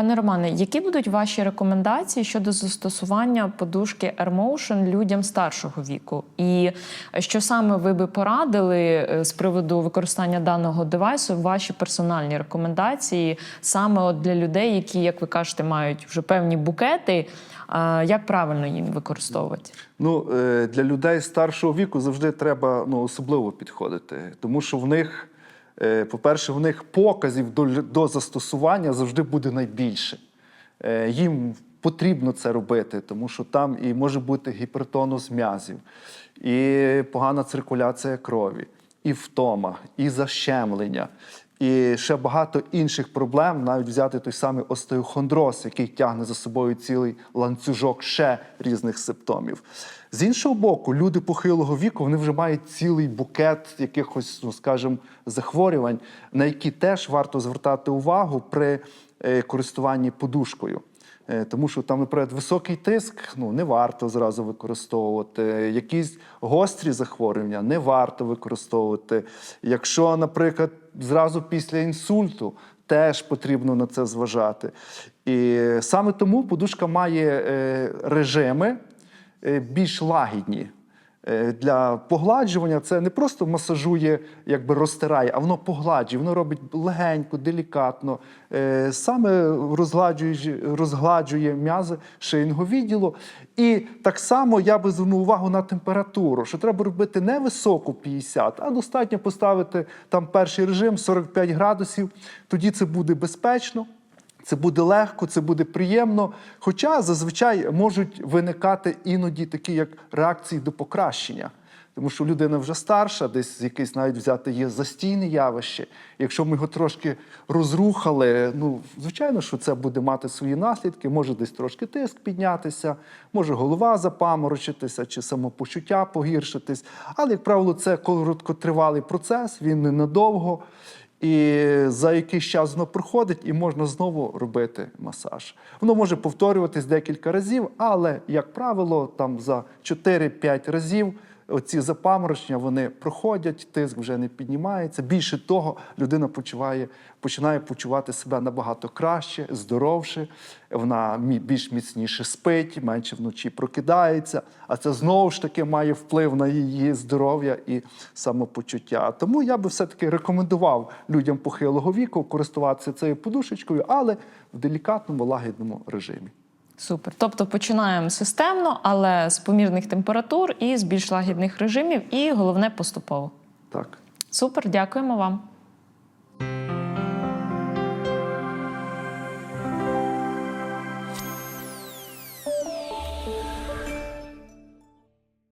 Пане Романе, які будуть ваші рекомендації щодо застосування подушки AirMotion людям старшого віку? І що саме ви би порадили е, з приводу використання даного девайсу? Ваші персональні рекомендації саме от для людей, які, як ви кажете, мають вже певні букети. Як правильно їм використовувати? Ну, е, для людей старшого віку завжди треба ну, особливо підходити, тому що в них, е, по-перше, в них показів до, до застосування завжди буде найбільше. Е, Їм потрібно це робити, тому що там і може бути гіпертонус м'язів, і погана циркуляція крові, і втома, і защемлення. І ще багато інших проблем, навіть взяти той самий остеохондроз, який тягне за собою цілий ланцюжок ще різних симптомів. З іншого боку, люди похилого віку вони вже мають цілий букет якихось, ну скажімо, захворювань, на які теж варто звертати увагу при е, користуванні подушкою. Е, Тому що там, наприклад, високий тиск ну, не варто зразу використовувати. Якісь гострі захворювання не варто використовувати. Якщо, наприклад, зразу після інсульту, теж потрібно на це зважати. І саме тому подушка має е, режими е, більш лагідні. Е, Для погладжування це не просто масажує, якби розтирає, а воно погладжує, воно робить легенько, делікатно, е, саме розгладжує, розгладжує м'язи шийного відділу. І так само я би звернув увагу на температуру, що треба робити не високу 50, а достатньо поставити там перший режим 45 градусів. Тоді це буде безпечно. Це буде легко, це буде приємно. Хоча зазвичай можуть виникати іноді такі як реакції до покращення. Тому що людина вже старша, десь якесь навіть взяти є застійне явище. Якщо ми його трошки розрухали, ну звичайно, що це буде мати свої наслідки. Може десь трошки тиск піднятися, може голова запаморочитися чи самопочуття погіршитись. Але, як правило, це короткотривалий процес, він ненадовго. І за якийсь час воно проходить, і можна знову робити масаж. Воно може повторюватись декілька разів, але, як правило, там за 4-5 разів оці запаморочення вони проходять, тиск вже не піднімається. Більше того, людина почуває, починає почувати себе набагато краще, здоровше, вона більш міцніше спить, менше вночі прокидається, а це знову ж таки має вплив на її здоров'я і самопочуття. Тому я би все-таки рекомендував людям похилого віку користуватися цією подушечкою, але в делікатному лагідному режимі. Супер. Тобто починаємо системно, але з помірних температур і з більш лагідних режимів, і головне поступово. Так. Супер, дякуємо вам.